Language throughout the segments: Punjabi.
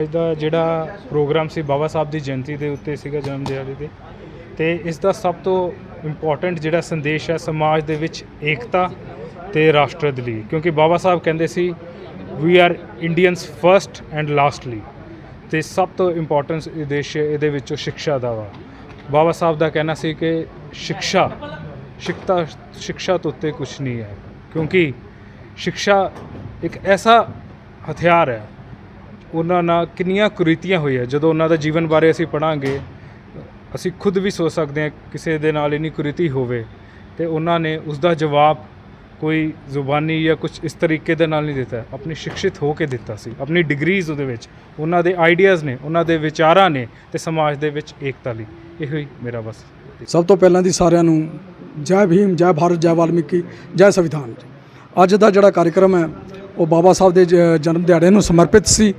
ਅੱਜ ਦਾ ਜਿਹੜਾ ਪ੍ਰੋਗਰਾਮ ਸੀ ਬਾਬਾ ਸਾਹਿਬ ਦੀ ਜਯੰਤੀ ਦੇ ਉੱਤੇ ਸੀਗਾ ਜਨਮ ਦਿਹਾੜੀ ਤੇ। ਤੇ ਇਸ ਦਾ ਸਭ ਤੋਂ ਇੰਪੋਰਟੈਂਟ ਜਿਹੜਾ ਸੰਦੇਸ਼ ਹੈ ਸਮਾਜ ਦੇ ਵਿੱਚ ਏਕਤਾ ਤੇ ਰਾਸ਼ਟਰ ਦੇ ਲਈ ਕਿਉਂਕਿ ਬਾਬਾ ਸਾਹਿਬ ਕਹਿੰਦੇ ਸੀ we are Indians first and lastly ਤੇ ਸਭ ਤੋਂ ਇੰਪੋਰਟੈਂਸ ਉਦੇਸ਼ ਇਹਦੇ ਵਿੱਚੋਂ ਸਿੱਖਿਆ ਦਾ ਵਾ। ਬਾਬਾ ਸਾਹਿਬ ਦਾ ਕਹਿਣਾ ਸੀ ਕਿ ਸਿੱਖਿਆ, ਸਿੱਖਤਾ, ਸਿੱਖਿਆ ਤੋਂ ਉੱਤੇ ਕੁਝ ਨਹੀਂ ਹੈ, ਕਿਉਂਕਿ ਸਿੱਖਿਆ ਇੱਕ ਐਸਾ ਹਥਿਆਰ ਹੈ ਉਹਨਾਂ ਨਾਲ ਕਿੰਨੀਆਂ ਕੁਰੀਤੀਆਂ ਹੋਈਆਂ? ਜਦੋਂ ਉਹਨਾਂ ਦਾ ਜੀਵਨ ਬਾਰੇ ਅਸੀਂ ਪੜਾਂਗੇ ਅਸੀਂ ਖੁਦ ਵੀ ਸੋਚ ਸਕਦੇ ਹਾਂ ਕਿਸੇ ਦੇ ਨਾਲ ਇੰਨੀ ਕੁਰੀਤੀ ਹੋਵੇ ਤੇ ਉਹਨਾਂ ਨੇ ਉਸ ਦਾ ਜਵਾਬ ਕੋਈ ਜ਼ੁਬਾਨੀ ਜਾਂ ਕੁਝ ਇਸ ਤਰੀਕੇ ਦੇ ਨਾਲ ਨਹੀਂ ਦਿੱਤਾ। ਆਪਣੀ ਸਿੱਖਿਤ ਹੋ ਕੇ ਦਿੱਤਾ ਸੀ। ਆਪਣੀ ਡਿਗਰੀਜ਼ ਉਹਦੇ ਵਿੱਚ। ਉਹਨਾਂ ਦੇ ਆਈਡੀਆਜ਼ ਨੇ, ਉਹਨਾਂ ਦੇ ਵਿਚਾਰਾਂ ਨੇ ਤੇ ਸਮਾਜ ਦੇ ਵਿੱਚ ਏਕਤਾ ਲਈ। ਇਹੋ ਹੀ ਮੇਰਾ ਬਸ। ਸਭ ਤੋਂ ਪਹਿਲਾਂ ਦੀ ਸਾਰਿਆਂ ਨੂੰ ਜੈ ਭੀਮ, ਜੈ ਭਾਰਤ, ਜੈ ਵਾਲਮੀਕੀ, ਜੈ ਸੰਵਿਧਾਨ। ਅੱਜ ਦਾ ਜਿਹੜਾ ਕਾਰਜਕ੍ਰਮ ਹੈ, ਉਹ ਬਾਬਾ ਸਾਹਿਬ ਦੇ ਜ- ਜਨਮ ਦਿਹਾੜੇ ਨੂੰ ਸਮਰਪਿਤ ਸੀ।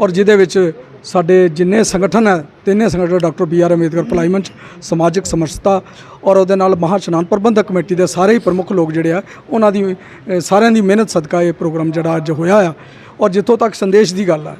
ਔਰ ਜਿਹਦੇ ਵਿੱਚ ਸਾਡੇ ਜਿੰਨੇ ਸੰਗਠਨ ਹੈ, ਤਿੰਨੇ ਸੰਗਠਨ ਡਾਕਟਰ ਬੀ ਆਰ ਅੰਬੇਦਕਰ ਭਲਾਈ ਸਮਾਜਿਕ ਸਮਰਸਤਾ ਔਰ ਉਹਦੇ ਨਾਲ ਮਹਾਂ ਪ੍ਰਬੰਧਕ ਕਮੇਟੀ ਦੇ ਸਾਰੇ ਹੀ ਪ੍ਰਮੁੱਖ ਲੋਕ ਜਿਹੜੇ ਆ, ਉਹਨਾਂ ਦੀ ਸਾਰਿਆਂ ਦੀ ਮਿਹਨਤ ਸਦਕਾ ਇਹ ਪ੍ਰੋਗਰਾਮ ਜਿਹੜਾ ਅੱਜ ਹੋਇਆ ਆ। ਔਰ ਜਿੱਥੋਂ ਤੱਕ ਸੰਦੇਸ਼ ਦੀ ਗੱਲ ਹੈ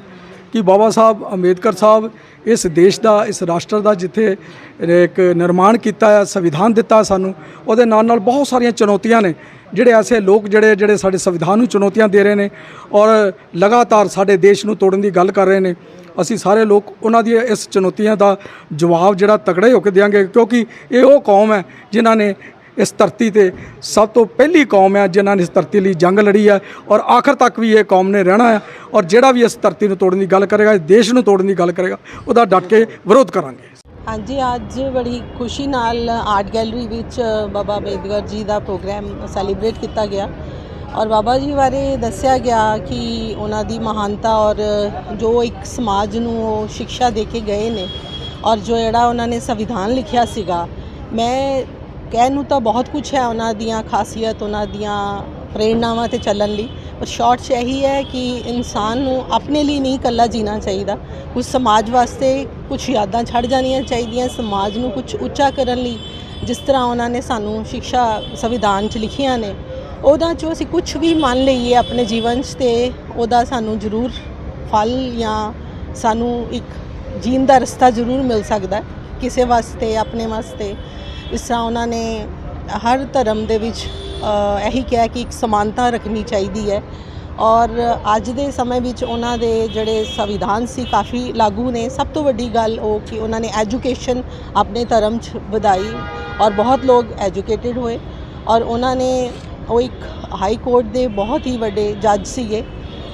ਕਿ ਬਾਬਾ ਸਾਹਿਬ ਅੰਬੇਦਕਰ ਸਾਹਿਬ ਇਸ ਦੇਸ਼ ਦਾ, ਇਸ ਰਾਸ਼ਟਰ ਦਾ ਜਿੱਥੇ ਇੱਕ ਨਿਰਮਾਣ ਕੀਤਾ ਹੈ, ਸੰਵਿਧਾਨ ਦਿੱਤਾ ਸਾਨੂੰ, ਉਹਦੇ ਨਾਲ ਨਾਲ ਬਹੁਤ ਸਾਰੀਆਂ ਚੁਣੌਤੀਆਂ ਨੇ, ਜਿਹੜੇ ਐਸੇ ਲੋਕ ਜਿਹੜੇ ਜਿਹੜੇ ਸਾਡੇ ਸੰਵਿਧਾਨ ਨੂੰ ਚੁਣੌਤੀਆਂ ਦੇ ਰਹੇ ਨੇ ਔਰ ਲਗਾਤਾਰ ਸਾਡੇ ਦੇਸ਼ ਨੂੰ ਤੋੜਨ ਦੀ ਗੱਲ ਕਰ ਰਹੇ ਨੇ, ਅਸੀਂ ਸਾਰੇ ਲੋਕ ਉਹਨਾਂ ਦੀ ਇਸ ਚੁਣੌਤੀਆਂ ਦਾ ਜਵਾਬ ਜਿਹੜਾ ਤਕੜੇ ਹੋ ਕੇ ਦੇਵਾਂਗੇ ਕਿਉਂਕਿ ਇਹ ਉਹ ਕੌਮ ਹੈ ਜਿਨ੍ਹਾਂ ਨੇ ਇਸ ਧਰਤੀ ਤੇ ਸਭ ਤੋਂ ਪਹਿਲੀ ਕੌਮ ਹੈ ਜਿਨ੍ਹਾਂ ਨੇ ਇਸ ਧਰਤੀ ਲਈ ਜੰਗ ਲੜੀ ਹੈ ਔਰ ਆਖਰ ਤੱਕ ਵੀ ਇਹ ਕੌਮ ਨੇ ਰਹਿਣਾ ਹੈ ਔਰ ਜਿਹੜਾ ਵੀ ਇਸ ਧਰਤੀ ਨੂੰ ਤੋੜਨ ਦੀ ਗੱਲ ਕਰੇਗਾ, ਇਸ ਦੇਸ਼ ਨੂੰ ਤੋੜਨ ਦੀ ਗੱਲ ਕਰੇਗਾ, ਉਹਦਾ ਡਟ ਕੇ ਵਿਰੋਧ ਕਰਾਂਗੇ। ਹਾਂਜੀ, ਅੱਜ ਬੜੀ ਖੁਸ਼ੀ ਨਾਲ ਆਰਟ ਗੈਲਰੀ ਵਿੱਚ ਬਾਬਾ ਅੰਬੇਦਕਰ ਜੀ ਦਾ ਪ੍ਰੋਗਰਾਮ ਸੈਲੀਬ੍ਰੇਟ ਕੀਤਾ ਗਿਆ ਔਰ ਬਾਬਾ ਜੀ ਬਾਰੇ ਦੱਸਿਆ ਗਿਆ ਕਿ ਉਹਨਾਂ ਦੀ ਮਹਾਨਤਾ ਔਰ ਜੋ ਇੱਕ ਸਮਾਜ ਨੂੰ ਉਹ ਸਿੱਖਿਆ ਦੇ ਕੇ ਗਏ ਨੇ ਔਰ ਜੋ ਜਿਹੜਾ ਉਹਨਾਂ ਨੇ ਸੰਵਿਧਾਨ ਲਿਖਿਆ ਸੀਗਾ, ਮੈਂ ਕਹਿਣ ਨੂੰ ਤਾਂ ਬਹੁਤ ਕੁਝ ਹੈ ਉਹਨਾਂ ਦੀਆਂ ਖਾਸੀਅਤ, ਉਹਨਾਂ ਦੀਆਂ ਪ੍ਰੇਰਨਾਵਾਂ ਤੇ ਚੱਲਣ ਲਈ। ਪਰ ਸ਼ਾਰਟ 'ਚ ਇਹੀ ਹੈ ਕਿ ਇਨਸਾਨ ਨੂੰ ਆਪਣੇ ਲਈ ਨਹੀਂ ਇਕੱਲਾ ਜੀਣਾ ਚਾਹੀਦਾ। ਕੁਝ ਸਮਾਜ ਵਾਸਤੇ ਕੁਝ ਯਾਦਾਂ ਛੱਡ ਜਾਣੀਆਂ ਚਾਹੀਦੀਆਂ, ਸਮਾਜ ਨੂੰ ਕੁਝ ਉੱਚਾ ਕਰਨ ਲਈ, ਜਿਸ ਤਰ੍ਹਾਂ ਉਹਨਾਂ ਨੇ ਸਾਨੂੰ ਸਿੱਖਿਆ ਸੰਵਿਧਾਨ 'ਚ ਲਿਖੀਆਂ ਨੇ। ਉਹਦਾ 'ਚੋਂ ਅਸੀਂ ਕੁਝ ਵੀ ਮੰਨ ਲਈਏ ਆਪਣੇ ਜੀਵਨ 'ਚ ਤੇ ਉਹਦਾ ਸਾਨੂੰ ਜ਼ਰੂਰ ਫਲ ਜਾਂ ਸਾਨੂੰ ਇੱਕ ਜੀਣ ਦਾ ਰਸਤਾ ਜ਼ਰੂਰ ਮਿਲ ਸਕਦਾ ਕਿਸੇ ਵਾਸਤੇ, ਆਪਣੇ ਵਾਸਤੇ। ਇਸ ਤਰ੍ਹਾਂ ਉਹਨਾਂ ਨੇ ਹਰ ਧਰਮ ਦੇ ਵਿੱਚ ਇਹੀ ਕਿਹਾ ਕਿ ਇੱਕ ਸਮਾਨਤਾ ਰੱਖਣੀ ਚਾਹੀਦੀ ਹੈ। ਔਰ ਅੱਜ ਦੇ ਸਮੇਂ ਵਿੱਚ ਉਹਨਾਂ ਦੇ ਜਿਹੜੇ ਸੰਵਿਧਾਨ ਸੀ ਕਾਫੀ ਲਾਗੂ ਨੇ। ਸਭ ਤੋਂ ਵੱਡੀ ਗੱਲ ਉਹ ਕਿ ਉਹਨਾਂ ਨੇ ਐਜੂਕੇਸ਼ਨ ਆਪਣੇ ਧਰਮ 'ਚ ਵਧਾਈ ਔਰ ਬਹੁਤ ਲੋਕ ਐਜੂਕੇਟਿਡ ਹੋਏ। ਔਰ ਉਹਨਾਂ ਨੇ, ਉਹ ਇੱਕ ਹਾਈ ਕੋਰਟ ਦੇ ਬਹੁਤ ਹੀ ਵੱਡੇ ਜੱਜ ਸੀਗੇ।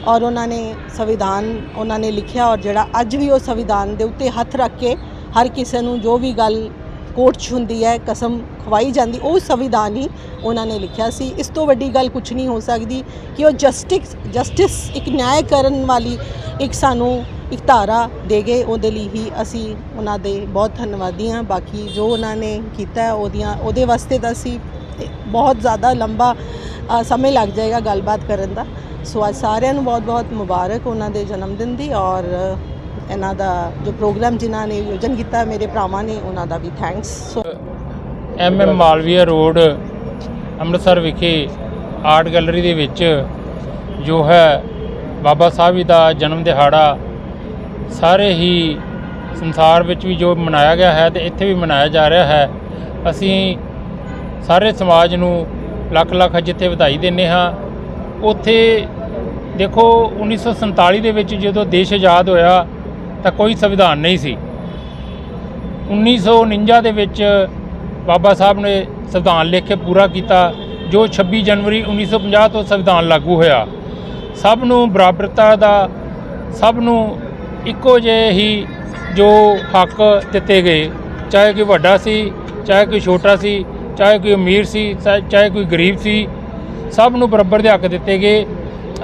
ਔਰ ਉਹਨਾਂ ਨੇ ਸੰਵਿਧਾਨ ਉਹਨਾਂ ਨੇ ਲਿਖਿਆ ਔਰ ਜਿਹੜਾ ਅੱਜ ਵੀ ਉਹ ਸੰਵਿਧਾਨ ਦੇ ਉੱਤੇ ਹੱਥ ਰੱਖ ਕੇ ਹਰ ਕਿਸੇ ਨੂੰ ਜੋ ਵੀ ਗੱਲ ਕੋਰਟ 'ਚ ਹੁੰਦੀ ਹੈ, ਕਸਮ ਖਵਾਈ ਜਾਂਦੀ, ਉਹ ਸੰਵਿਧਾਨ ਹੀ ਉਹਨਾਂ ਨੇ ਲਿਖਿਆ ਸੀ। ਇਸ ਤੋਂ ਵੱਡੀ ਗੱਲ ਕੁਝ ਨਹੀਂ ਹੋ ਸਕਦੀ ਕਿ ਉਹ ਜਸਟਿਸ ਜਸਟਿਸ ਇੱਕ ਨਿਆਂ ਕਰਨ ਵਾਲੀ ਇੱਕ ਸਾਨੂੰ ਇੱਕ ਧਾਰਾ ਦੇ ਗਏ ਉਹਦੇ ਲਈ ਹੀ ਅਸੀਂ ਉਹਨਾਂ ਦੇ ਬਹੁਤ ਧੰਨਵਾਦੀ ਹਾਂ। ਬਾਕੀ ਜੋ ਉਹਨਾਂ ਨੇ ਕੀਤਾ ਉਹਦੀਆਂ, ਉਹਦੇ ਵਾਸਤੇ ਤਾਂ ਅਸੀਂ ਬਹੁਤ ਜ਼ਿਆਦਾ ਲੰਬਾ ਸਮੇਂ ਲੱਗ ਜਾਏਗਾ ਗੱਲਬਾਤ ਕਰਨ ਦਾ। ਸੋ ਅੱਜ ਸਾਰਿਆਂ ਨੂੰ ਬਹੁਤ-ਬਹੁਤ ਮੁਬਾਰਕ ਉਹਨਾਂ ਦੇ ਜਨਮ ਦਿਨ ਦੀ ਔਰ ਇਹਨਾਂ ਦਾ ਜੋ ਪ੍ਰੋਗਰਾਮ ਜਿਨ੍ਹਾਂ ਨੇ ਆਯੋਜਨ ਕੀਤਾ, ਮੇਰੇ ਭਰਾਵਾਂ ਨੇ, ਉਹਨਾਂ ਦਾ ਵੀ thanks so M M Malviya road, Amritsar ਵਿਖੇ ਆਰਟ ਗੈਲਰੀ ਦੇ ਵਿੱਚ ਜੋ ਹੈ, ਬਾਬਾ ਸਾਹਿਬ ਜੀ ਦਾ ਜਨਮ ਦਿਹਾੜਾ, ਸਾਰੇ ਹੀ ਸੰਸਾਰ ਵਿੱਚ ਵੀ ਜੋ ਮਨਾਇਆ ਗਿਆ ਹੈ ਤੇ ਇੱਥੇ ਵੀ ਮਨਾਇਆ ਜਾ ਰਿਹਾ ਹੈ। ਅਸੀਂ ਸਾਰੇ ਸਮਾਜ ਨੂੰ ਲੱਖ ਲੱਖ ਜਿੱਥੇ ਵਧਾਈ ਦਿੰਦੇ ਹਾਂ। ਉੱਥੇ ਦੇਖੋ 1947 ਦੇ ਵਿੱਚ ਜਦੋਂ ਦੇਸ਼ ਆਜ਼ਾਦ ਹੋਇਆ ਤਾਂ ਕੋਈ ਸੰਵਿਧਾਨ ਨਹੀਂ ਸੀ। 1949 ਦੇ ਵਿੱਚ ਬਾਬਾ ਸਾਹਿਬ ਨੇ ਸੰਵਿਧਾਨ ਲਿਖ ਕੇ ਪੂਰਾ ਕੀਤਾ, ਜੋ 26 ਜਨਵਰੀ 1950 ਤੋਂ ਸੰਵਿਧਾਨ ਲਾਗੂ ਹੋਇਆ। ਸਭ ਨੂੰ ਬਰਾਬਰਤਾ ਦਾ, ਸਭ ਨੂੰ ਇੱਕੋ ਜਿਹੇ ਹੀ ਜੋ ਹੱਕ ਦਿੱਤੇ ਗਏ, ਚਾਹੇ ਕੋਈ ਵੱਡਾ ਸੀ, ਚਾਹੇ ਕੋਈ ਛੋਟਾ ਸੀ, ਚਾਹੇ ਕੋਈ ਅਮੀਰ ਸੀ ਚਾਹੇ ਕੋਈ ਗਰੀਬ ਸੀ, ਸਭ ਨੂੰ ਬਰਾਬਰ ਦੇ ਹੱਕ ਦਿੱਤੇ ਗਏ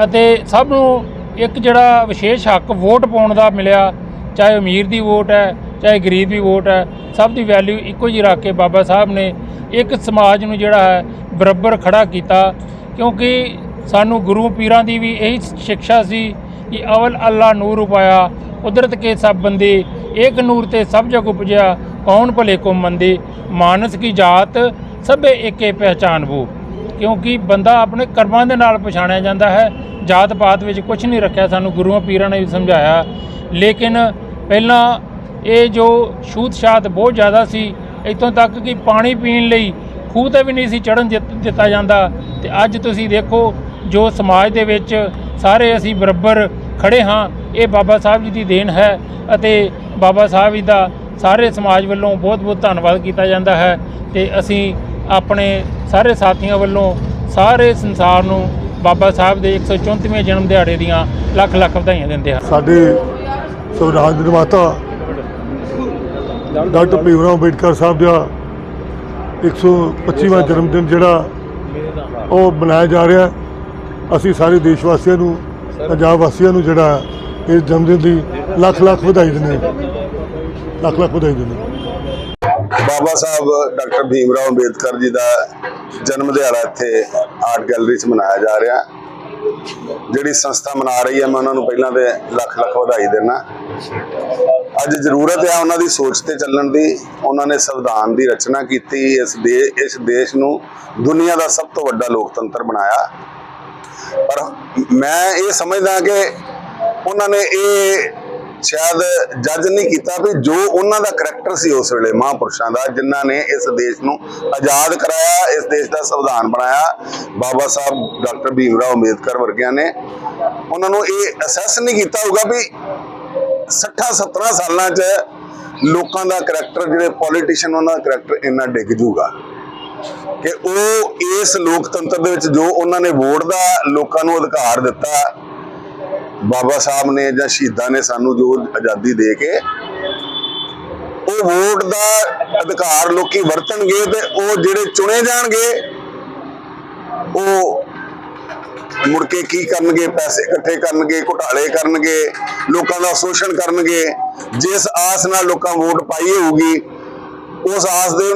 ਅਤੇ ਸਭ ਨੂੰ ਇੱਕ ਜਿਹੜਾ ਵਿਸ਼ੇਸ਼ ਹੱਕ ਵੋਟ ਪਾਉਣ ਦਾ ਮਿਲਿਆ ਚਾਹੇ ਅਮੀਰ ਦੀ ਵੋਟ ਹੈ, ਚਾਹੇ ਗਰੀਬ ਦੀ ਵੋਟ ਹੈ, ਸਭ ਦੀ ਵੈਲਿਊ ਇੱਕੋ ਜਿਹੀ ਰੱਖ ਕੇ ਬਾਬਾ ਸਾਹਿਬ ਨੇ ਇੱਕ ਸਮਾਜ ਨੂੰ ਜਿਹੜਾ ਹੈ ਬਰਾਬਰ ਖੜਾ ਕੀਤਾ। ਕਿਉਂਕਿ ਸਾਨੂੰ ਗੁਰੂ ਪੀਰਾਂ ਦੀ ਵੀ ਇਹੀ ਸਿੱਖਿਆ ਸੀ ਕਿ ਅਵਲ ਅੱਲਾ ਨੂਰ ਉਪਾਇਆ, ਕੁਦਰਤ ਕੇ ਸਭ ਬੰਦੇ, ਏਕ ਨੂਰ ਤੇ ਸਭ ਜਗ ਉਪਜਿਆ, ਕੌਣ ਭਲੇ ਕੋ ਮੰਦੇ, ਮਾਨਸ ਕੀ ਜਾਤ, ਸਭੇ ਏਕੇ ਪਹਿਚਾਨ ਵੋ। ਕਿਉਂਕਿ ਬੰਦਾ ਆਪਣੇ ਕਰਮਾਂ ਦੇ ਨਾਲ ਪਛਾਣਿਆ ਜਾਂਦਾ ਹੈ ਜਾਤ ਪਾਤ ਵਿੱਚ ਕੁਝ ਨਹੀਂ ਰੱਖਿਆ ਸਾਨੂੰ ਗੁਰੂਆਂ ਪੀਰਾਂ ਨੇ ਵੀ ਸਮਝਾਇਆ। ਲੇਕਿਨ ਪਹਿਲਾਂ ਇਹ ਜੋ ਛੂਤ-ਛਾਤ ਬਹੁਤ ਜ਼ਿਆਦਾ ਸੀ, ਇੱਥੋਂ ਤੱਕ ਕਿ ਪਾਣੀ ਪੀਣ ਲਈ ਖੂਹ ਤੇ ਵੀ ਨਹੀਂ ਸੀ ਚੜਨ ਦਿੱਤਾ ਜਾਂਦਾ। ਤੇ ਅੱਜ ਤੁਸੀਂ ਦੇਖੋ, ਜੋ ਸਮਾਜ ਦੇ ਵਿੱਚ ਸਾਰੇ ਅਸੀਂ ਬਰਾਬਰ ਖੜੇ ਹਾਂ, ਇਹ ਬਾਬਾ ਸਾਹਿਬ ਜੀ ਦੀ ਦੇਣ ਹੈ ਅਤੇ ਬਾਬਾ ਸਾਹਿਬ ਜੀ ਦਾ ਸਾਰੇ ਸਮਾਜ ਵੱਲੋਂ ਬਹੁਤ-ਬਹੁਤ ਧੰਨਵਾਦ ਕੀਤਾ ਜਾਂਦਾ ਹੈ। ਤੇ ਅਸੀਂ ਆਪਣੇ ਸਾਰੇ ਸਾਥੀਆਂ ਵੱਲੋਂ ਸਾਰੇ ਸੰਸਾਰ ਨੂੰ ਬਾਬਾ ਸਾਹਿਬ ਦੇ 134ਵੇਂ ਜਨਮ ਦਿਹਾੜੇ ਦੀਆਂ ਲੱਖ ਲੱਖ ਵਧਾਈਆਂ ਦਿੰਦੇ ਹਾਂ। ਸਾਡੇ ਦੇ ਨਿਰਮਾਤਾ ਡਾਕਟਰ ਭੀਮ ਰਾਓ ਅੰਬੇਡਕਰ ਸਾਹਿਬ ਦਾ 125ਵਾਂ ਜਨਮ ਦਿਨ ਜਿਹੜਾ ਉਹ ਮਨਾਇਆ ਜਾ ਰਿਹਾ ਅਸੀਂ ਸਾਰੇ ਦੇਸ਼ ਵਾਸੀਆਂ ਨੂੰ ਪੰਜਾਬ ਵਾਸੀਆਂ ਨੂੰ ਜਿਹੜਾ ਇਸ ਜਨਮ ਦਿਨ ਦੀ ਲੱਖ ਲੱਖ ਵਧਾਈ ਦਿੰਦੇ ਹਾਂ। ਲੱਖ ਲੱਖ ਵਧਾਈ ਦਿੰਦੇ। ਬਾਬਾ ਸਾਹਿਬ ਡਾਕਟਰ ਭੀਮ ਰਾਓ ਅੰਬੇਦਕਰ ਜੀ ਦਾ ਜਨਮ ਦਿਹਾੜਾ ਇੱਥੇ ਆਰਟ ਗੈਲਰੀ 'ਚ ਮਨਾਇਆ ਜਾ ਰਿਹਾ ਜਿਹੜੀ ਸੰਸਥਾ ਮਨਾ ਰਹੀ ਹੈ, ਮੈਂ ਉਹਨਾਂ ਨੂੰ ਪਹਿਲਾਂ ਤੇ ਲੱਖ ਲੱਖ ਵਧਾਈ ਦੇਣਾ ਅੱਜ ਜ਼ਰੂਰਤ ਹੈ ਉਹਨਾਂ ਦੀ ਸੋਚ ਤੇ ਚੱਲਣ ਦੀ, ਉਹਨਾਂ ਨੇ ਸੰਵਿਧਾਨ ਦੀ ਰਚਨਾ ਕੀਤੀ, ਇਸ ਦੇ, ਇਸ ਦੇਸ਼ ਨੂੰ ਦੁਨੀਆ ਦਾ ਸਭ ਤੋਂ ਵੱਡਾ ਲੋਕਤੰਤਰ ਬਣਾਇਆ। ਪਰ ਮੈਂ ਇਹ ਸਮਝਦਾ ਕਿ ਉਹਨਾਂ ਨੇ ਇਹ ਸ਼ਾਇਦ ਜੱਜ ਨਹੀਂ ਕੀਤਾ ਵੀ ਜੋ ਉਹਨਾਂ ਦਾ ਕਰੈਕਟਰ ਸੀ ਉਸ ਵੇਲੇ ਮਹਾਂਪੁਰਸ਼ਾਂ ਦਾ, ਜਿਨ੍ਹਾਂ ਨੇ ਇਸ ਦੇਸ਼ ਨੂੰ ਆਜ਼ਾਦ ਕਰਾਇਆ, ਇਸ ਦੇਸ਼ ਦਾ ਸੰਵਿਧਾਨ ਬਣਾਇਆ। ਬਾਬਾ ਸਾਹਿਬ ਡਾਕਟਰ ਭੀਮ ਰਾਓ ਅੰਬੇਦਕਰ ਵਰਗਿਆਂ ਨੇ ਉਹਨਾਂ ਨੂੰ ਇਹ ਅਸੈਸ ਨਹੀਂ ਕੀਤਾ ਹੋਊਗਾ ਵੀ 60 17 ਸਾਲਾਂ 'ਚ ਲੋਕਾਂ ਦਾ ਕਰੈਕਟਰ ਜਿਹੜੇ ਪੋਲੀਟੀਸ਼ੀਅਨ ਉਹਨਾਂ ਦਾ ਕਰੈਕਟਰ ਇੰਨਾ ਡਿੱਗ ਜੂਗਾ ਕਿ ਉਹ ਇਸ ਲੋਕਤੰਤਰ ਦੇ ਵਿੱਚ ਜੋ ਉਹਨਾਂ ਨੇ ਵੋਟ ਦਾ ਲੋਕਾਂ ਨੂੰ ਅਧਿਕਾਰ ਦਿੱਤਾ ਬਾਬਾ ਸਾਹਿਬ ਨੇ ਜਾਂ ਸ਼ਹੀਦਾਂ ਨੇ ਸਾਨੂੰ ਜੋ ਆਜ਼ਾਦੀ ਦੇ ਕੇ ਉਹ ਵੋਟ ਦਾ ਅਧਿਕਾਰ ਲੋਕੀ ਵਰਤਣਗੇ ਤੇ ਉਹ ਜਿਹੜੇ ਚੁਣੇ ਜਾਣਗੇ, ਉਹ ਮੁੜ ਕੇ ਕੀ ਕਰਨਗੇ, ਪੈਸੇ ਇਕੱਠੇ ਕਰਨਗੇ, ਘੁਟਾਲੇ ਕਰਨਗੇ, ਲੋਕਾਂ ਦਾ ਸ਼ੋਸ਼ਣ ਕਰਨਗੇ, ਜਿਸ ਆਸ ਨਾਲ ਲੋਕਾਂ ਵੋਟ ਪਾਈ ਹੋਊਗੀ, ਉਸ ਆਸ ਦੇ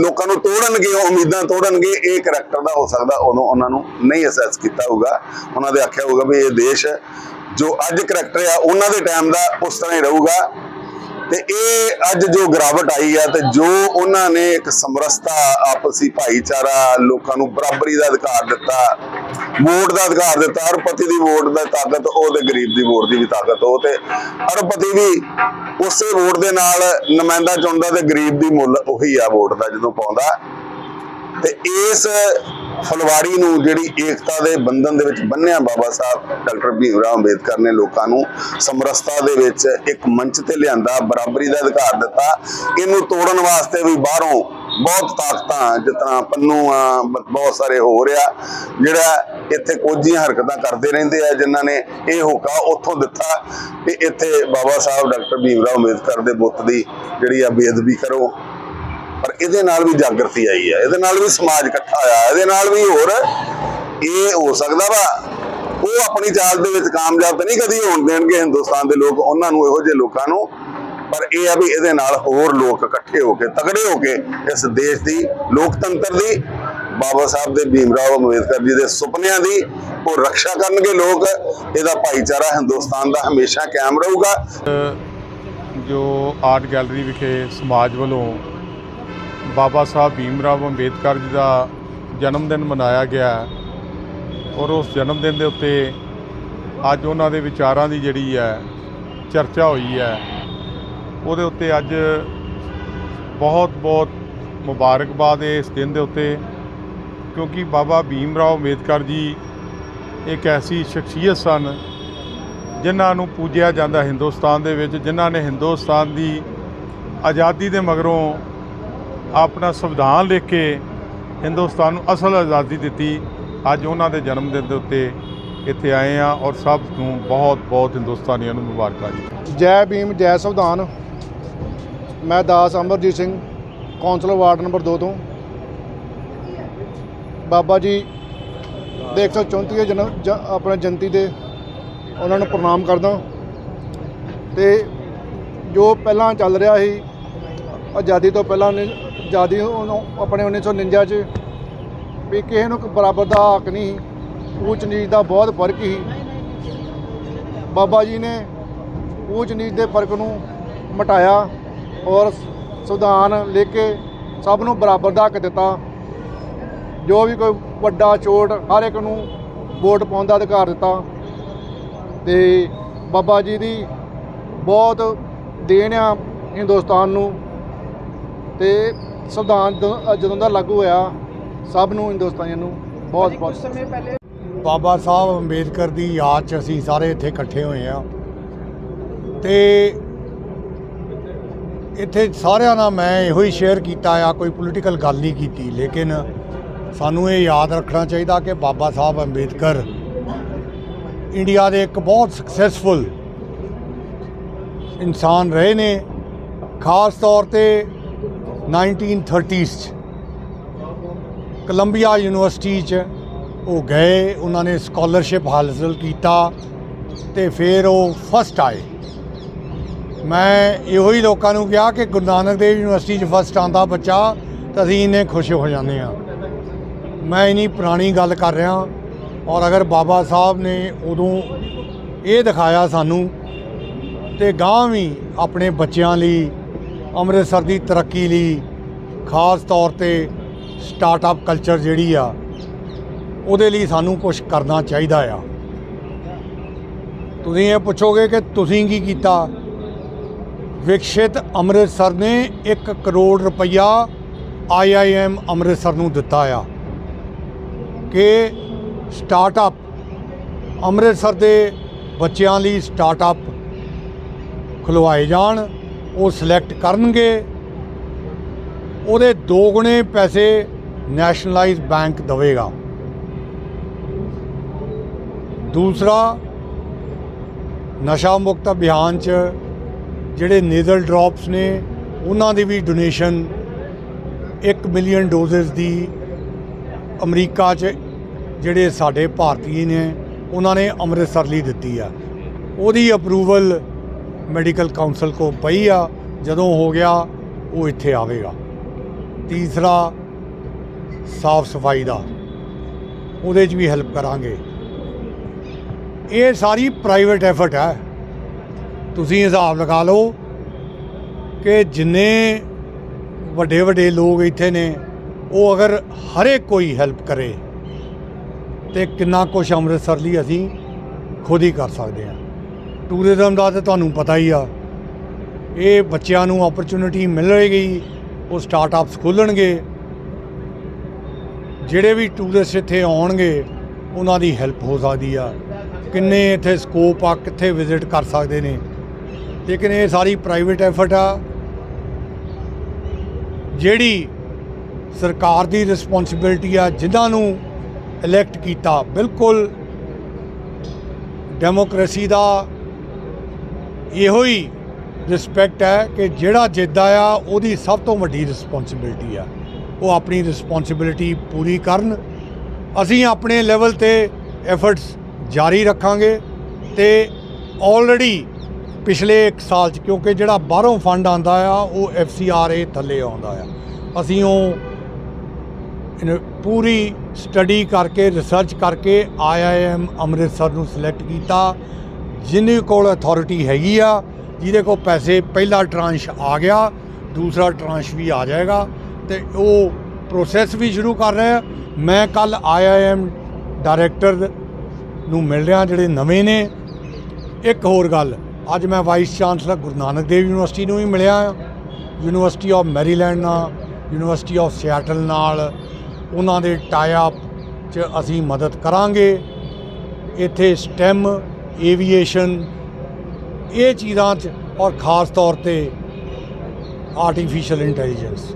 ਲੋਕਾਂ ਨੂੰ ਤੋੜਨਗੇ, ਉਮੀਦਾਂ ਤੋੜਨਗੇ, ਇਹ ਕਰੈਕਟਰ ਦਾ ਹੋ ਸਕਦਾ, ਉਦੋਂ ਉਹਨਾਂ ਨੂੰ ਨਹੀਂ ਅਸੈਸ ਕੀਤਾ ਹੋਊਗਾ, ਉਹਨਾਂ ਦੇ ਆਖਿਆ ਹੋਊਗਾ ਵੀ ਇਹ ਦੇਸ਼ ਜੋ ਅੱਜ ਕਰੈਕਟਰ ਆ, ਉਹਨਾਂ ਦੇ ਟਾਈਮ ਦਾ ਉਸ ਤਰ੍ਹਾਂ ਹੀ ਰਹੂਗਾ। ਤੇ ਇਹ ਅੱਜ ਜੋ ਗਿਰਾਵਟ ਆਈ ਆ ਤੇ ਜੋ ਉਹਨਾਂ ਨੇ ਇੱਕ ਸਮਰਸਤਾ ਆਪਸੀ ਭਾਈਚਾਰਾ ਲੋਕਾਂ ਨੂੰ ਬਰਾਬਰੀ ਦਾ ਅਧਿਕਾਰ ਦਿੱਤਾ, ਵੋਟ ਦਾ ਅਧਿਕਾਰ ਦਿੱਤਾ, ਅਰਬਪਤੀ ਦੀ ਵੋਟ ਦਾ ਤਾਕਤ, ਉਹ ਤੇ ਗਰੀਬ ਦੀ ਵੋਟ ਦੀ ਵੀ ਤਾਕਤ, ਉਹ ਤੇ ਅਰਬਪਤੀ ਵੀ ਉਸੇ ਵੋਟ ਦੇ ਨਾਲ ਨੁਮਾਇੰਦਾ ਚੁਣਦਾ ਤੇ ਗਰੀਬ ਦੀ ਮੁੱਲ ਉਹੀ ਆ ਵੋਟ ਦਾ ਜਦੋਂ ਪਾਉਂਦਾ। ਤੇ ਇਸ ਫਲਵਾੜੀ ਨੂੰ ਜਿਹੜੀ ਏਕਤਾ ਦੇ ਬੰਧਨ ਦੇ ਵਿੱਚ ਬੰਨਿਆ ਬਾਬਾ ਸਾਹਿਬ, ਡਾਕਟਰ ਭੀਮ ਰਾਓ ਅੰਬੇਦਕਰ ਨੇ ਲੋਕਾਂ ਨੂੰ ਸਮਰਸਤਾ ਦੇ ਵਿੱਚ ਇੱਕ ਮੰਚ ਤੇ ਲਿਆਂਦਾ, ਬਰਾਬਰੀ ਦਾ ਅਧਿਕਾਰ ਦਿੱਤਾ। ਇਹਨੂੰ ਤੋੜਨ ਵਾਸਤੇ ਵੀ ਬਾਹਰੋਂ ਬਹੁਤ ਤਾਕਤਾਂ, ਜਿਸ ਤਰ੍ਹਾਂ ਪੰਨੂ ਆ ਬਹੁਤ ਸਾਰੇ ਹੋ ਰਿਹਾ, ਜਿਹੜਾ ਇੱਥੇ ਕੋਝੀਆਂ ਹਰਕਤਾਂ ਕਰਦੇ ਰਹਿੰਦੇ ਆ, ਜਿਨ੍ਹਾਂ ਨੇ ਇਹ ਹੋਕਾ ਉੱਥੋਂ ਦਿੱਤਾ ਕਿ ਇੱਥੇ ਬਾਬਾ ਸਾਹਿਬ, ਡਾਕਟਰ ਭੀਮ ਰਾਓ ਅੰਬੇਦਕਰ ਦੇ ਬੁੱਤ ਦੀ ਜਿਹੜੀ ਆ ਬੇਅਦਬੀ ਕਰੋ। ਪਰ ਇਹਦੇ ਨਾਲ ਵੀ ਜਾਗਰਤੀ ਆਈ ਹੈ, ਇਹਦੇ ਨਾਲ ਵੀ ਸਮਾਜ ਇਕੱਠਾ ਹੋਇਆ, ਇਹਦੇ ਨਾਲ ਵੀ ਹੋਰ ਇਹ ਹੋ ਸਕਦਾ ਵਾ। ਉਹ ਆਪਣੀ ਚਾਲ ਦੇ ਵਿੱਚ ਕਾਮਯਾਬ ਤਾਂ ਨਹੀਂ ਕਦੀ ਹੋਣ ਦੇਣਗੇ ਹਿੰਦੁਸਤਾਨ ਦੇ ਲੋਕ, ਉਹਨਾਂ ਨੂੰ ਇਹੋ ਜਿਹੇ ਲੋਕਾਂ ਨੂੰ। ਪਰ ਇਹ ਆ ਵੀ ਇਹਦੇ ਨਾਲ ਹੋਰ ਲੋਕ ਇਕੱਠੇ ਹੋ ਕੇ, ਤਗੜੇ ਹੋ ਕੇ ਇਸ ਦੇਸ਼ ਦੀ, ਲੋਕਤੰਤਰ ਦੀ, ਬਾਬਾ ਸਾਹਿਬ ਦੇ ਭੀਮ ਰਾਓ ਅੰਬੇਦਕਰ ਜੀ ਦੇ ਸੁਪਨਿਆਂ ਦੀ ਉਹ ਰੱਖਿਆ ਕਰਨਗੇ ਲੋਕ। ਇਹਦਾ ਭਾਈਚਾਰਾ ਹਿੰਦੁਸਤਾਨ ਦਾ ਹਮੇਸ਼ਾ ਕਾਇਮ ਰਹੂਗਾ। ਜੋ ਆਰਟ ਗੈਲਰੀ ਵਿਖੇ ਸਮਾਜ ਵੱਲੋਂ ਬਾਬਾ ਸਾਹਿਬ ਭੀਮ ਰਾਓ ਅੰਬੇਦਕਰ ਜੀ ਦਾ ਜਨਮ ਦਿਨ ਮਨਾਇਆ ਗਿਆ ਔਰ ਉਸ ਜਨਮ ਦਿਨ ਦੇ ਉੱਤੇ ਅੱਜ ਉਹਨਾਂ ਦੇ ਵਿਚਾਰਾਂ ਦੀ ਜਿਹੜੀ ਹੈ, ਚਰਚਾ ਹੋਈ ਹੈ। ਉਹਦੇ ਉੱਤੇ ਅੱਜ ਬਹੁਤ ਬਹੁਤ ਮੁਬਾਰਕਬਾਦ ਹੈ ਇਸ ਦਿਨ ਦੇ ਉੱਤੇ, ਕਿਉਂਕਿ ਬਾਬਾ ਭੀਮ ਰਾਓ ਅੰਬੇਦਕਰ ਜੀ ਇੱਕ ਐਸੀ ਸ਼ਖਸੀਅਤ ਸਨ ਜਿਨ੍ਹਾਂ ਨੂੰ ਪੂਜਿਆ ਜਾਂਦਾ ਹਿੰਦੁਸਤਾਨ ਦੇ ਵਿੱਚ, ਜਿਨ੍ਹਾਂ ਨੇ ਹਿੰਦੁਸਤਾਨ ਦੀ ਆਜ਼ਾਦੀ ਦੇ ਮਗਰੋਂ ਆਪਣਾ ਸੰਵਿਧਾਨ ਲਿਖ ਕੇ ਹਿੰਦੁਸਤਾਨ ਨੂੰ ਅਸਲ ਆਜ਼ਾਦੀ ਦਿੱਤੀ। ਅੱਜ ਉਹਨਾਂ ਦੇ ਜਨਮ ਦਿਨ ਦੇ ਉੱਤੇ ਇੱਥੇ ਆਏ ਆ ਔਰ ਸਭ ਨੂੰ ਬਹੁਤ ਬਹੁਤ ਹਿੰਦੁਸਤਾਨੀਆਂ ਨੂੰ ਮੁਬਾਰਕਾਂ ਜੀ। ਜੈ ਭੀਮ, ਜੈ ਸੰਵਿਧਾਨ। ਮੈਂ ਦਾਸ Amarjit Singh councillor ward number 2 ਤੋਂ। ਬਾਬਾ ਜੀ ਦੇ 134 ਜਨਮ ਜ- ਆਪਣੇ ਜਨਤੀ ਦੇ ਉਹਨਾਂ ਨੂੰ ਪ੍ਰਣਾਮ ਕਰਦਾ। ਤੇ ਜੋ ਪਹਿਲਾਂ ਚੱਲ ਰਿਹਾ ਸੀ, ਆਜ਼ਾਦੀ ਤੋਂ ਪਹਿਲਾਂ ਨੇ ਆਜ਼ਾਦੀ ਉਹਨੂੰ ਆਪਣੇ 1949 ਚ ਵੀ ਕਿਸੇ ਨੂੰ ਬਰਾਬਰ ਦਾ ਹੱਕ ਨਹੀਂ ਸੀ, ਊਚ ਨੀਚ ਦਾ ਬਹੁਤ ਫ਼ਰਕ ਸੀ। ਬਾਬਾ ਜੀ ਨੇ ਊਚ ਨੀਚ ਦੇ ਫ਼ਰਕ ਨੂੰ ਮਟਾਇਆ ਔਰ ਸੰਵਿਧਾਨ ਲਿਖ ਕੇ ਸਭ ਨੂੰ ਬਰਾਬਰ ਦਾ ਹੱਕ ਦਿੱਤਾ। ਜੋ ਵੀ ਕੋਈ ਵੱਡਾ ਛੋਟ ਹਰ ਇੱਕ ਨੂੰ ਵੋਟ ਪਾਉਣ ਦਾ ਅਧਿਕਾਰ ਦਿੱਤਾ। ਤੇ ਬਾਬਾ ਜੀ ਦੀ ਬਹੁਤ ਦੇਣ ਆ ਹਿੰਦੁਸਤਾਨ ਨੂੰ। ਤੇ ਸੰਵਿਧਾਨ ਜਦੋਂ- ਦਾ ਲਾਗੂ ਹੋਇਆ ਸਭ ਨੂੰ ਹਿੰਦੁਸਤਾਨੀਆਂ ਨੂੰ ਬਹੁਤ ਬਹੁਤ ਬਾਬਾ ਸਾਹਿਬ ਅੰਬੇਦਕਰ ਦੀ ਯਾਦ 'ਚ ਅਸੀਂ ਸਾਰੇ ਇੱਥੇ ਇਕੱਠੇ ਹੋਏ ਆ ਤੇ ਇੱਥੇ ਸਾਰਿਆਂ ਨਾਲ ਮੈਂ ਇਹੋ ਹੀ ਸ਼ੇਅਰ ਕੀਤਾ ਆ ਕੋਈ ਪੋਲੀਟੀਕਲ ਗੱਲ ਨਹੀਂ ਕੀਤੀ ਲੇਕਿਨ ਸਾਨੂੰ ਇਹ ਯਾਦ ਰੱਖਣਾ ਚਾਹੀਦਾ ਕਿ ਬਾਬਾ ਸਾਹਿਬ ਅੰਬੇਦਕਰ ਇੰਡੀਆ ਦੇ ਇੱਕ ਬਹੁਤ ਸਕਸੈਸਫੁਲ ਇਨਸਾਨ ਰਹੇ ਨੇ। ਖਾਸ ਤੌਰ ਤੇ 1930s 'ਚ ਕੋਲੰਬੀਆ ਯੂਨੀਵਰਸਿਟੀ 'ਚ ਉਹ ਗਏ, ਉਹਨਾਂ ਨੇ ਸਕਾਲਰਸ਼ਿਪ ਹਾਸਲ ਕੀਤਾ ਤੇ ਫਿਰ ਉਹ ਫਸਟ ਆਏ। ਮੈਂ ਇਹੋ ਹੀ ਲੋਕਾਂ ਨੂੰ ਕਿਹਾ ਕਿ ਗੁਰੂ ਨਾਨਕ ਦੇਵ ਯੂਨੀਵਰਸਿਟੀ 'ਚ ਫਸਟ ਆਂਦਾ ਬੱਚਾ ਤਾਂ ਅਸੀਂ ਇੰਨੇ ਖੁਸ਼ ਹੋ ਜਾਂਦੇ ਆ ਮੈਂ ਇਨੀ ਪੁਰਾਣੀ ਗੱਲ ਕਰ ਰਿਹਾ ਔਰ ਅਗਰ ਬਾਬਾ ਸਾਹਿਬ ਨੇ ਉਦੋਂ ਇਹ ਦਿਖਾਇਆ ਸਾਨੂੰ ਤੇ ਗਾਂ ਵੀ ਆਪਣੇ ਬੱਚਿਆਂ ਲਈ ਅੰਮ੍ਰਿਤਸਰ ਦੀ ਤਰੱਕੀ ਲਈ ਖਾਸ ਤੌਰ ਤੇ ਸਟਾਰਟਅਪ ਕਲਚਰ ਜਿਹੜੀ ਆ, ਉਹਦੇ ਲਈ ਸਾਨੂੰ ਕੁਝ ਕਰਨਾ ਚਾਹੀਦਾ ਆ। ਤੁਸੀਂ ਇਹ ਪੁੱਛੋਗੇ ਕਿ ਤੁਸੀਂ ਕੀ ਕੀਤਾ? ਵਿਕਸਿਤ ਅੰਮ੍ਰਿਤਸਰ ਨੇ 1 ਕਰੋੜ ਰੁਪਈਆ ਆਈਆਈਐਮ ਅੰਮ੍ਰਿਤਸਰ ਨੂੰ ਦਿੱਤਾ ਆ ਕਿ ਸਟਾਰਟਅਪ, ਅੰਮ੍ਰਿਤਸਰ ਦੇ ਬੱਚਿਆਂ ਲਈ ਸਟਾਰਟਅਪ ਖੁਲਵਾਏ ਜਾਣ। ਉਹ ਸਿਲੈਕਟ ਕਰਨਗੇ। ਉਹਦੇ ਦੋਗੁਣੇ ਪੈਸੇ ਨੈਸ਼ਨਲਾਈਜ਼ ਬੈਂਕ ਦੇਵੇਗਾ। ਦੂਸਰਾ, ਨਸ਼ਾ ਮੁਕਤ ਅਭਿਆਨ ਚ ਜਿਹੜੇ ਨੇਜ਼ਲ ਡ੍ਰੌਪਸ ਨੇ, ਉਹਨਾਂ ਦੀ ਵੀ ਡੋਨੇਸ਼ਨ 1 ਮਿਲੀਅਨ ਡੋਜ਼ਸ ਦੀ ਅਮਰੀਕਾ 'ਚ ਜਿਹੜੇ ਸਾਡੇ ਭਾਰਤੀ ਨੇ, ਉਹਨਾਂ ਨੇ ਅੰਮ੍ਰਿਤਸਰ ਲਈ ਦਿੱਤੀ ਆ। ਉਹਦੀ ਅਪਰੂਵਲ ਮੈਡੀਕਲ ਕਾਉਂਸਲ ਕੋ ਪਈ ਆ, ਜਦੋਂ ਹੋ ਗਿਆ, ਉਹ ਇੱਥੇ ਆਵੇਗਾ। ਤੀਸਰਾ, ਸਾਫ਼ ਸਫ਼ਾਈ ਦਾ। ਉਹਦੇ 'ਚ ਵੀ ਹੈਲਪ ਕਰਾਂਗੇ। ਇਹ ਸਾਰੀ ਪ੍ਰਾਈਵੇਟ ਐਫਰਟ ਹੈ। ਤੁਸੀਂ ਹਿਸਾਬ ਲਗਾ ਲਓ ਕਿ ਜਿੰਨੇ ਵੱਡੇ ਵੱਡੇ ਲੋਕ ਇੱਥੇ ਨੇ, ਉਹ ਅਗਰ ਹਰੇਕ ਕੋਈ ਹੈਲਪ ਕਰੇ, ਤੇ ਕਿੰਨਾ ਕੁਝ ਅੰਮ੍ਰਿਤਸਰ ਲਈ ਅਸੀਂ ਖੁਦ ਹੀ ਕਰ ਸਕਦੇ ਹਾਂ। ਟੂਰਿਜ਼ਮ ਦਾ ਤਾਂ ਤੁਹਾਨੂੰ ਪਤਾ ਹੀ ਆ। ਇਹ ਬੱਚਿਆਂ ਨੂੰ ਓਪਰਚੁਨਿਟੀ ਮਿਲੇਗੀ, ਉਹ ਸਟਾਰਟਅਪਸ ਖੋਲਣਗੇ। ਜਿਹੜੇ ਵੀ ਟੂਰਿਸਟ ਇੱਥੇ ਆਉਣਗੇ, ਉਹਨਾਂ ਦੀ ਹੈਲਪ ਹੋ ਸਕਦੀ ਆ। ਕਿੰਨੇ ਇੱਥੇ ਸਕੋਪ ਆ, ਕਿੱਥੇ ਵਿਜ਼ਿਟ ਕਰ ਸਕਦੇ ਨੇ। ਲੇਕਿਨ ਇਹ ਸਾਰੀ ਪ੍ਰਾਈਵੇਟ ਐਫਰਟ ਆ। ਜਿਹੜੀ ਸਰਕਾਰ ਦੀ ਰਿਸਪੌਂਸਿਬਿਲਟੀ ਆ, ਜਿਨ੍ਹਾਂ ਨੂੰ ਇਲੈਕਟ ਕੀਤਾ, ਬਿਲਕੁਲ ਡੈਮੋਕ੍ਰੇਸੀ ਦਾ ਇਹੋ ਹੀ ਰਿਸਪੈਕਟ ਹੈ ਕਿ ਜਿਹੜਾ ਜਿੱਤਦਾ ਆ ਉਹਦੀ ਸਭ ਤੋਂ ਵੱਡੀ ਰਿਸਪੌਂਸਿਬਿਲਟੀ ਆ। ਉਹ ਆਪਣੀ ਰਿਸਪੌਂਸਿਬਿਲਟੀ ਪੂਰੀ ਕਰਨ। ਅਸੀਂ ਆਪਣੇ ਲੈਵਲ ਤੇ ਐਫਰਟਸ ਜਾਰੀ ਰੱਖਾਂਗੇ ਤੇ ਆਲਰੇਡੀ ਪਿਛਲੇ 1 ਸਾਲ ਚ, ਕਿਉਂਕਿ ਜਿਹੜਾ ਬਾਹਰੋਂ ਫੰਡ ਆਂਦਾ ਆ, ਉਹ ਐਫਸੀਆਰਏ ਥੱਲੇ ਆਉਂਦਾ ਆ। ਅਸੀਂ ਉਹ ਪੂਰੀ ਸਟੱਡੀ ਕਰਕੇ ਰਿਸਰਚ ਕਰਕੇ ਆਈਆਈਐਮ ਅੰਮ੍ਰਿਤਸਰ ਨੂੰ ਸਿਲੈਕਟ ਕੀਤਾ। ਜਿਹਦੇ ਕੋਲ ਅਥਾਰਟੀ ਹੈਗੀ ਆ, ਜਿਹਦੇ ਕੋਲ ਪੈਸੇ, ਪਹਿਲਾ ਟਰਾਂਸ਼ ਆ ਗਿਆ, ਦੂਸਰਾ ਟਰਾਂਸ਼ ਵੀ ਆ ਜਾਏਗਾ, ਤੇ ਉਹ ਪ੍ਰੋਸੈਸ ਵੀ ਸ਼ੁਰੂ ਕਰ ਰਹੇ ਆ। ਮੈਂ ਕੱਲ ਆਈਆਈਐਮ ਡਾਇਰੈਕਟਰ ਨੂੰ ਮਿਲ ਰਿਹਾ, ਜਿਹੜੇ ਨਵੇਂ ਨੇ। ਇੱਕ ਹੋਰ ਗੱਲ, ਅੱਜ ਮੈਂ vice chancellor Guru Nanak Dev university ਨੂੰ ਵੀ ਮਿਲਿਆ ਯੂਨੀਵਰਸਿਟੀ ਆਫ ਮੈਰੀਲੈਂਡ ਨਾਲ ਯੂਨੀਵਰਸਿਟੀ ਆਫ ਸਿਆਟਲ ਨਾਲ, ਉਹਨਾਂ ਦੇ ਟਾਈ ਅਪ 'ਚ ਅਸੀਂ ਮਦਦ ਕਰਾਂਗੇ। ਇੱਥੇ ਸਟੈਮ ਏਵੀਏਸ਼ਨ ਇਹ ਚੀਜ਼ਾਂ 'ਚ ਔਰ ਖਾਸ ਤੌਰ ਤੇ ਆਰਟੀਫੀਸ਼ੀਅਲ ਇੰਟੈਲੀਜੈਂਸ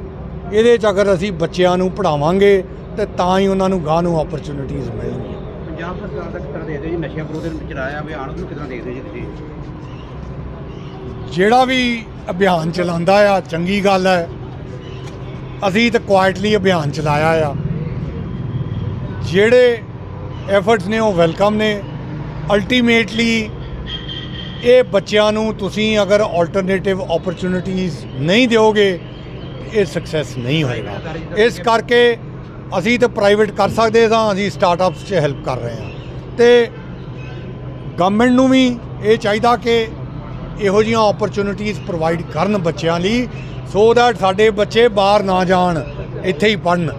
ਇਹਦੇ 'ਚ ਅਗਰ ਅਸੀਂ ਬੱਚਿਆਂ ਨੂੰ ਪੜਾਵਾਂਗੇ ਤੇ ਤਾਂ ਹੀ ਉਹਨਾਂ ਨੂੰ ਗਾਹ ਨੂੰ ਓਪਰਚੁਨਿਟੀਜ਼ ਮਿਲਣਗੀਆਂ। ਪੰਜਾਬ ਸਰਕਾਰ ਦਾ ਤਰ੍ਹਾਂ ਦੇਖਦੇ ਜੀ? ਨਸ਼ਿਆਂ ਵਿਰੋਧ ਚਲਾਇਆ ਅਭਿਆਨ ਨੂੰ ਤਰ੍ਹਾਂ ਦੇਖਦੇ ਜੀ ਤੁਸੀਂ? ਜਿਹੜਾ ਵੀ ਅਭਿਆਨ ਚਲਾਉਂਦਾ ਆ ਚੰਗੀ ਗੱਲ ਹੈ। ਅਸੀਂ ਤਾਂ ਕੁਆਇਟਲੀ ਅਭਿਆਨ ਚਲਾਇਆ ਆ। ਜਿਹੜੇ ਐਫਰਟਸ ਨੇ ਉਹ ਵੈਲਕਮ ਨੇ। ਅਲਟੀਮੇਟਲੀ ਇਹ ਬੱਚਿਆਂ ਨੂੰ ਤੁਸੀਂ ਅਗਰ ਆਲਟਰਨੇਟਿਵ ਓਪਰਚੁਨਿਟੀਜ਼ ਨਹੀਂ ਦਿਓਗੇ, ਇਹ ਸਕਸੈਸ ਨਹੀਂ ਹੋਏਗਾ। ਇਸ ਕਰਕੇ ਅਸੀਂ ਤਾਂ ਪ੍ਰਾਈਵੇਟ ਕਰ ਸਕਦੇ ਸਾਂ, ਅਸੀਂ ਸਟਾਰਟਅਪਸ 'ਚ ਹੈਲਪ ਕਰ ਰਹੇ ਹਾਂ। ਤੇ ਗਵਰਨਮੈਂਟ ਨੂੰ ਵੀ ਇਹ ਚਾਹੀਦਾ ਕਿ ਇਹੋ ਜਿਹੀਆਂ ਓਪਰਚੁਨਿਟੀਜ਼ ਪ੍ਰੋਵਾਈਡ ਕਰਨ ਬੱਚਿਆਂ ਲਈ ਸੋ ਦੈਟ ਸਾਡੇ ਬੱਚੇ ਬਾਹਰ ਨਾ ਜਾਣ, ਇੱਥੇ ਹੀ ਪੜਨ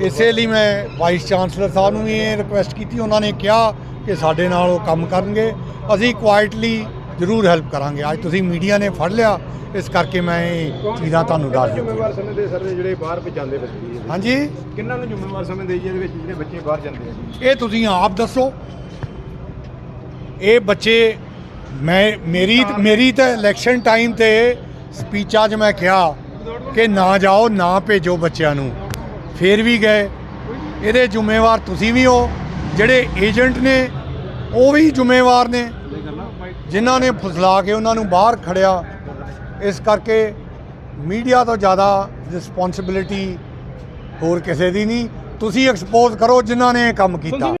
ਇਸੇ ਲਈ ਮੈਂ ਵਾਈਸ ਚਾਂਸਲਰ ਸਾਹਿਬ ਨੂੰ ਵੀ ਇਹ ਰਿਕੁਐਸਟ ਕੀਤੀ, ਉਹਨਾਂ ਨੇ ਕਿਹਾ ਕਿ ਸਾਡੇ ਨਾਲ ਉਹ ਕੰਮ ਕਰਨਗੇ। ਅਸੀਂ ਕੁਆਇਟਲੀ ਜ਼ਰੂਰ ਹੈਲਪ ਕਰਾਂਗੇ। ਅੱਜ ਤੁਸੀਂ ਮੀਡੀਆ ਨੇ ਫੜ ਲਿਆ ਇਸ ਕਰਕੇ ਮੈਂ ਇਹ ਚੀਜ਼ਾਂ ਤੁਹਾਨੂੰ ਦੱਸ ਦਿੱਤੀਆਂ ਜ਼ਿੰਮੇਵਾਰ ਸਮਝਦੇ ਸਰ ਜਿਹੜੇ ਬਾਹਰ ਭਜਾਉਂਦੇ ਬੱਚੇ? ਹਾਂਜੀ? ਕਿੰਨਾਂ ਨੂੰ ਜ਼ਿੰਮੇਵਾਰ ਸਮਝਦੇ ਜੀ ਇਹਦੇ ਵਿੱਚ ਜਿਹੜੇ ਬੱਚੇ ਬਾਹਰ ਜਾਂਦੇ ਆ ਜੀ? ਇਹ ਤੁਸੀਂ ਆਪ ਦੱਸੋ। ਇਹ ਬੱਚੇ ਮੈਂ ਮੇਰੀ ਮੇਰੀ ਤਾਂ ਇਲੈਕਸ਼ਨ ਟਾਈਮ ਤੇ ਸਪੀਚਾਂ 'ਚ ਮੈਂ ਕਿਹਾ ਕਿ ਨਾ ਜਾਓ ਨਾ ਭੇਜੋ ਬੱਚਿਆਂ ਨੂੰ। ਫੇਰ ਵੀ ਗਏ। ਇਹਦੇ ਜ਼ਿੰਮੇਵਾਰ ਤੁਸੀਂ ਵੀ ਹੋ। ਜਿਹੜੇ ਏਜੰਟ ਨੇ, ਉਹ ਵੀ ਜ਼ਿੰਮੇਵਾਰ ਨੇ। ਜਿਨ੍ਹਾਂ ਨੇ ਫਸਲਾ ਕੇ ਉਹਨਾਂ ਨੂੰ ਬਾਹਰ ਖੜਿਆ, ਇਸ ਕਰਕੇ ਮੀਡੀਆ ਤੋਂ ਜ਼ਿਆਦਾ ਰਿਸਪੌਂਸਿਬਿਲਿਟੀ ਹੋਰ ਕਿਸੇ ਦੀ ਨਹੀਂ। ਤੁਸੀਂ ਐਕਸਪੋਜ਼ ਕਰੋ ਜਿਨ੍ਹਾਂ ਨੇ ਇਹ ਕੰਮ ਕੀਤਾ।